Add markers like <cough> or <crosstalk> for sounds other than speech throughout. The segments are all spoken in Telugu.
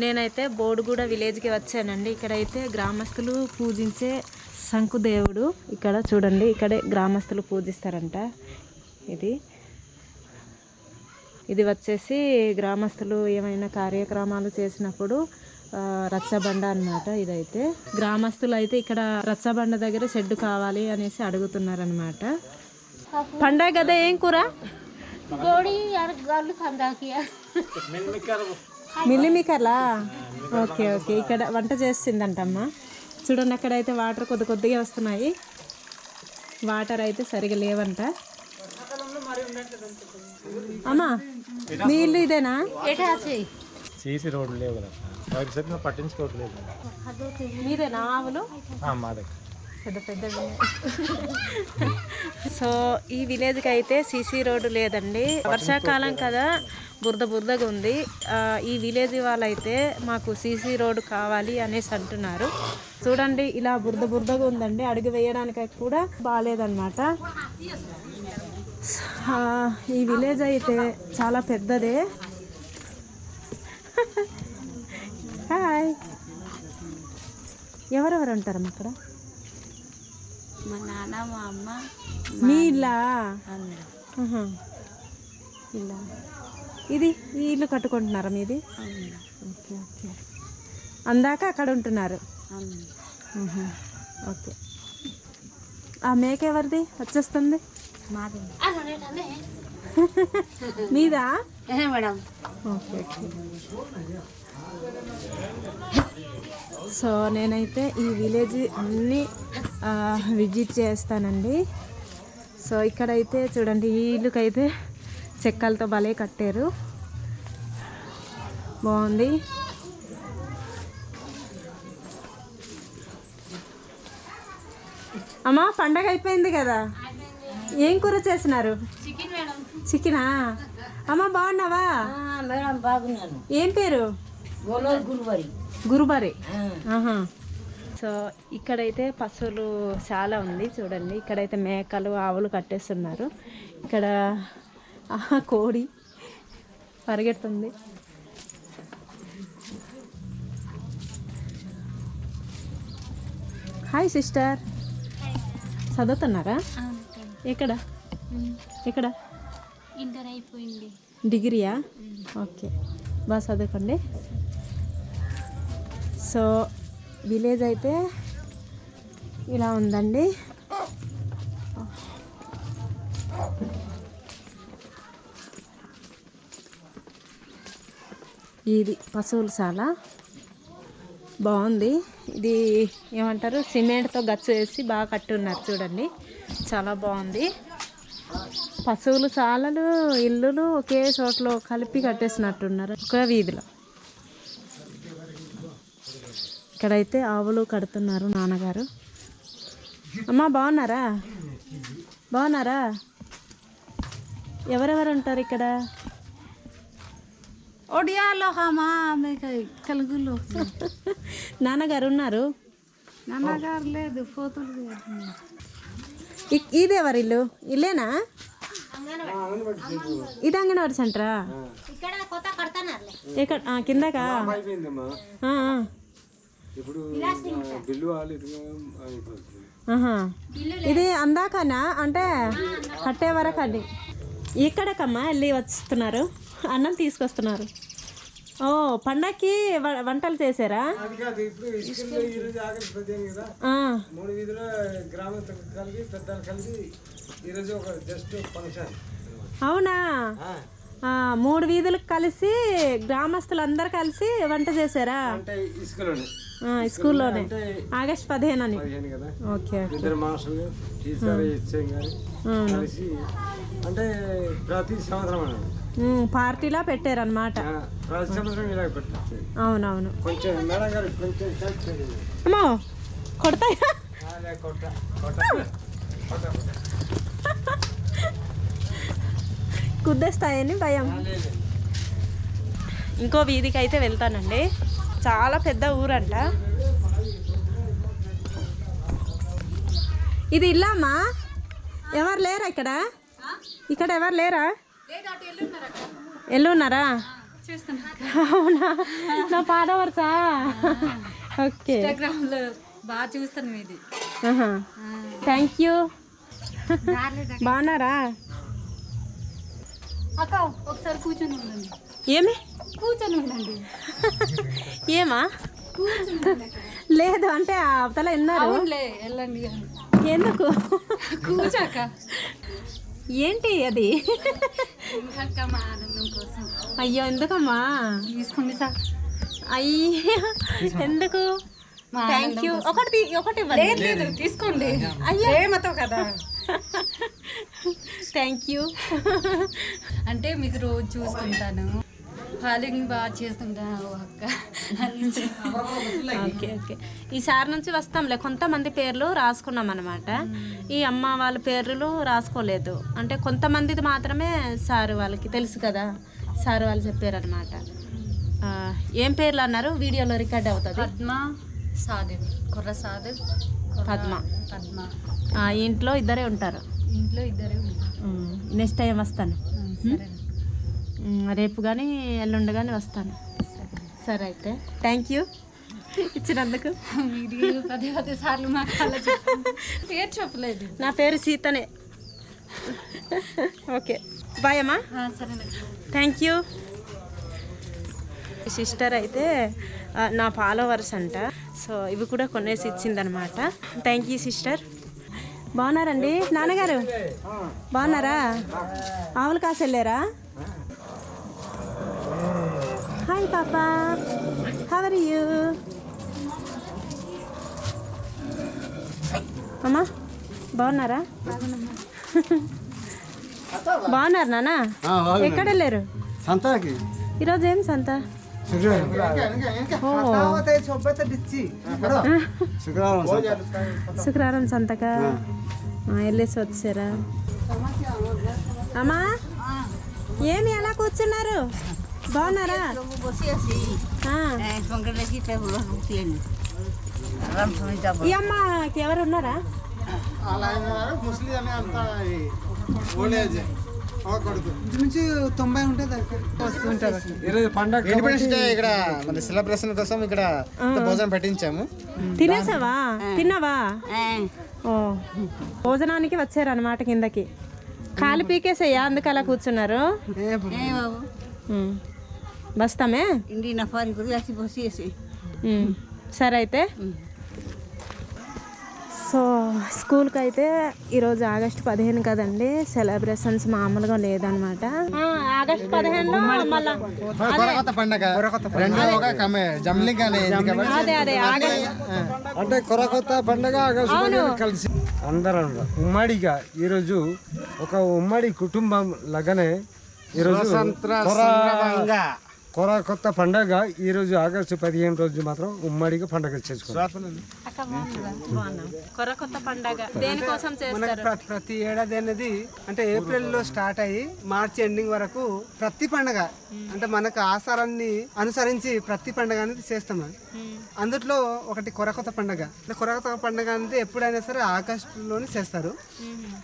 నేనైతే బోడుగూడ విలేజ్కి వచ్చానండి. ఇక్కడైతే గ్రామస్తులు పూజించే శంకుదేవుడు ఇక్కడ చూడండి ఇక్కడే గ్రామస్తులు పూజిస్తారంట. ఇది. ఇది వచ్చేసి గ్రామస్తులు ఏమైనా కార్యక్రమాలు చేసినప్పుడు రచ్చబండ అన్నమాట ఇదైతే. గ్రామస్తులు అయితే ఇక్కడ రచ్చబండ దగ్గర షెడ్ కావాలి అనేసి అడుగుతున్నారనమాట పండగ కదా ఏం కూర? మిల్లిమీకర్లా ఓకే ఓకే. ఇక్కడ వంట చేసిందంటమ్మా. చూడండి అక్కడైతే వాటర్ కొద్ది కొద్దిగా వస్తున్నాయి. వాటర్ అయితే సరిగా లేవంట. అమ్మా నీళ్ళు ఇదేనా? సీసీ లేవు కదా. పట్టించుకోవట్లేదు. ఆవులు? పెద్ద పెద్ద సో ఈ విలేజ్కి అయితే సీసీ రోడ్డు లేదండి. వర్షాకాలం కదా. బురద బురదగా ఉంది. ఈ విలేజ్ వాళ్ళైతే మాకు సీసీ రోడ్డు కావాలి అనేసి అంటున్నారు. చూడండి ఇలా బురద బురదగా ఉందండి. అడుగు వేయడానికి కూడా బాగాలేదన్నమాట ఈ విలేజ్ అయితే చాలా పెద్దదే. హాయ్. ఎవరెవరు ఉంటారమ్మా అక్కడ మా నాన్న మా అమ్మ మీ ఆహా. ఇల్లా? ఇది ఈ ఇల్లు కట్టుకుంటున్నారా మీది? Okay okay. అందాక అక్కడ ఉంటున్నారు. ఓకే. ఆ మేక ఎవరిది? వచ్చేస్తుంది. మాది. <laughs> మీదా? మేడం. Okay okay. సో నేనైతే ఈ విలేజ్ అన్నీ విజిట్ చేస్తానండి. సో ఇక్కడైతే చూడండి ఈ ఇల్లుకైతే చెక్కలతో భలే కట్టారు. బాగుంది. అమ్మా పండగ అయిపోయింది కదా? ఏం కూర చేసినారు? చికెన్ అమ్మ బాగున్నావా? మేడం బాగున్నాను. ఏం పేరు? గురుబరి. ఆహా. సో ఇక్కడైతే పశువులు చాలా ఉంది చూడండి. ఇక్కడైతే మేకలు ఆవులు కట్టేస్తున్నారు. ఇక్కడ ఆహా, కోడి పరిగెడుతుంది. Hi sister. చదువుతున్నారా? ఎక్కడ? ఎక్కడ? ఇంటర్ అయిపోయింది. డిగ్రీయా? ఓకే. బాగా చదువుకోండి. సో విలేజ్ అయితే ఇలా ఉందండి. ఇది పశువుల శాల బాగుంది. ఇది ఏమంటారు? సిమెంట్తో గచ్చు వేసి బాగా కట్టి ఉన్నారు చూడండి. చాలా బాగుంది. పశువులు శాలలు ఇల్లులు ఒకే చోట్లో కలిపి కట్టేసినట్టున్నారు ఒక వీధిలో. ఇక్కడైతే ఆవులు కడుతున్నారు నాన్నగారు. అమ్మ బాగున్నారా? బాగున్నారా? ఎవరెవరు ఉంటారు ఇక్కడ? ఒడియాలో హామా మీకు తెలుగులో నాన్నగారు ఉన్నారు? నాన్నగారు లేదు పోతులు ఇ- ఇది ఎవరి ఇల్లు? ఇల్లేనా? ఇది అంగన్వాడి సెంటరా? ఇక్కడ ఎక్కడ? కిందకా. ఇది అందాకనా? అంటే కట్టే వరకు అది. ఇక్కడకమ్మా వెళ్ళి వస్తున్నారు? అన్నం తీసుకొస్తున్నారు. ఓ పండక్కి వంటలు చేశారా? అది కాదు ఇప్పుడు ఇసుకల్లో ఈరోజు ఆగస్టు పదిహేను కదా? ఆ, మూడు వీధిలో గ్రామ కలిగి పెద్దలు కలిసి ఈరోజు ఒక జస్ట్ ఫంక్షన్. అవునా? మూడు వీధులకు కలిసి గ్రామస్తులందరూ కలిసి వంట చేశారా? స్కూల్లోనే ఆగస్ట్ పదిహేను అని ఓకే ఇద్దరు మాస్టర్లు టీచర్ హెచ్ఎం గారు అవును కలిసి అంటే ప్రతి సంవత్సరం పార్టీలా పెట్టారనమాట అవునవును. అమ్మో కొడతాయా. కుద్దేస్తాయని భయం. ఇంకో వీధికి అయితే వెళ్తానండి. చాలా పెద్ద ఊరంట. ఇది ఇల్లమ్మా? ఎవరు లేరా ఇక్కడ? ఇక్కడ ఎవరు లేరా? ఎల్లున్నారా అవునా? నా ఫాలోవర్సా ఓకే. ఇన్స్టాగ్రామ్లో బాగా చూస్తాను థ్యాంక్ యూ బాగున్నారా? అక్క ఒకసారి కూర్చొని ఉండండి. ఏమి? కూర్చొని ఉండండి. ఏమా? లేదు అంటే ఆ అవతల విన్నారు వెళ్ళండి ఎందుకు? కూర్చోక ఏంటి అది? ఇంకా మా ఆనందం కోసం. అయ్యో ఎందుకమ్మా తీసుకోండి సార్ అయ్యో ఎందుకు థ్యాంక్ యూ ఒకటి ఒకటి ఇవ్వండి. లేదు తీసుకోండి. అయ్యో. ప్రేమతో కదా? థ్యాంక్ యూ అంటే మీకు రోజు చూస్తుంటాను ఫాలోయింగ్ బాగా చేస్తుంటాను అక్క. Okay okay. ఈసారి నుంచి వస్తాంలే. కొంతమంది పేర్లు రాసుకున్నాం అనమాట ఈ అమ్మ వాళ్ళ పేర్లు రాసుకోలేదు. అంటే కొంతమందిది మాత్రమే సార్ వాళ్ళకి తెలుసు కదా. సార్ వాళ్ళు చెప్పారనమాట ఏం పేర్లు అన్నారు? వీడియోలో రికార్డ్ అవుతుంది. పద్మ సాదివ్. కుర్ర సాదివ్ పద్మ. పద్మ. ఇంట్లో ఇద్దరే ఉంటారు. ఇంట్లో ఇద్దరే ఉంటారు. నెక్స్ట్ టైం వస్తాను. రేపు కానీ ఎల్లుండి కానీ వస్తాను. సరే అయితే. థ్యాంక్ యూ ఇచ్చినందుకు. మీరు పదే పదే సార్లు పేరు చెప్పలేదు. నా పేరు సీతనే. ఓకే. బాయ్ అమ్మా. థ్యాంక్ యూ సిస్టర్ అయితే నా ఫాలోవర్స్ అంట. సో ఇవి కూడా కొనేసి ఇచ్చిందనమాట. థ్యాంక్ యూ సిస్టర్ బాగున్నారండి నాన్నగారు? బాగున్నారా? ఆవులు కాసి వెళ్ళారా హాయ్ పాపా హవర్ యూ అమ్మా బాగున్నారా? బాగున్నారు నాన్న ఎక్కడ వెళ్ళారు సంతాకి. ఈరోజు ఏం సంత? శుక్రవారం. సంతక? వెళ్ళేసి వచ్చారా. అమ్మా ఏమి ఎలా కూర్చున్నారు? బాగున్నారా. ఈ అమ్మకి ఎవరు ఉన్నారా? ముస్లిం అనే అంత ఓల్డ్ కొడుకు నుంచి తొంభై ఉంటుంది వస్తుంటారు ఈరోజు పండగ ఇండిపెండెన్స్ డే ఇక్కడ మన సెలబ్రేషన్ కోసం ఇక్కడ భోజనం పెట్టించాము తినేసావా? తిన్నావా? ఓ. భోజనానికి వచ్చారు అనమాట కిందకి. కాలు పీకేసయ్యా అందుకు అలా కూర్చున్నారు? బస్తామే? ఉమ్. సరే అయితే సో స్కూల్కి అయితే ఈరోజు ఆగస్ట్ పదిహేను కదండి. సెలబ్రేషన్స్ మామూలుగా లేదనమాట. ఆగస్ట్ పదిహేను అంటే కొరకొత్త పండగ ఆగస్టు కలిసి. అందరం ఉమ్మడిగా ఈరోజు ఒక ఉమ్మడి కుటుంబం లాగానే ఈరోజు కొర- కొత్త పండగ ఈరోజు ఆగస్టు పదిహేను రోజు మాత్రం ఉమ్మడిగా పండగ చేసుకుంటాం ప్రతి ప్రతి ఏడాది అనేది అంటే ఏప్రిల్లో స్టార్ట్ అయ్యి మార్చి ఎండింగ్ వరకు ప్రతి పండగ. అంటే మనకు ఆచారాన్ని అనుసరించి ప్రతి పండగ అనేది చేస్తాం అందుట్లో ఒకటి కొరకొత్త పండగ. అంటే కొరకొత్త పండగ అనేది ఎప్పుడైనా సరే ఆగస్టులోనే చేస్తారు.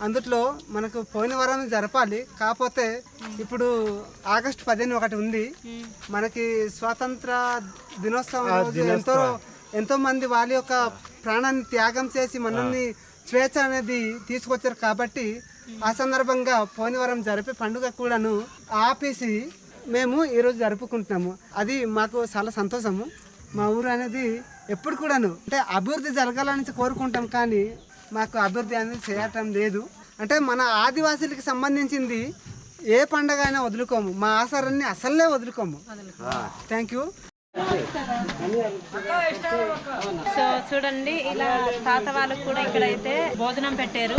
అందుట్లో మనకు పోయిన వారం జరపాలి. కాకపోతే ఇప్పుడు ఆగస్టు పదిహేను ఒకటి ఉంది. మనకి స్వాతంత్ర దినోత్సవం ఎంతో ఎంతో మంది వాళ్ళ యొక్క ప్రాణాన్ని త్యాగం చేసి మనల్ని స్వేచ్ఛ అనేది తీసుకొచ్చారు కాబట్టి ఆ సందర్భంగా పోయిన వారం జరిపే పండుగ కూడాను ఆపేసి మేము ఈరోజు జరుపుకుంటున్నాము. అది మాకు చాలా సంతోషము. మా ఊరు అనేది ఎప్పుడు కూడాను. అంటే అభివృద్ధి జరగాలని కోరుకుంటాం కానీ మాకు అభివృద్ధి అనేది చేయటం లేదు. అంటే మన ఆదివాసీలకు సంబంధించింది ఏ పండగ అయినా వదులుకోము. మా ఆసారాన్ని అసలే వదులుకోము. థ్యాంక్ యూ సో చూడండి ఇలా తాత వాళ్ళకు కూడా ఇక్కడైతే భోజనం పెట్టారు.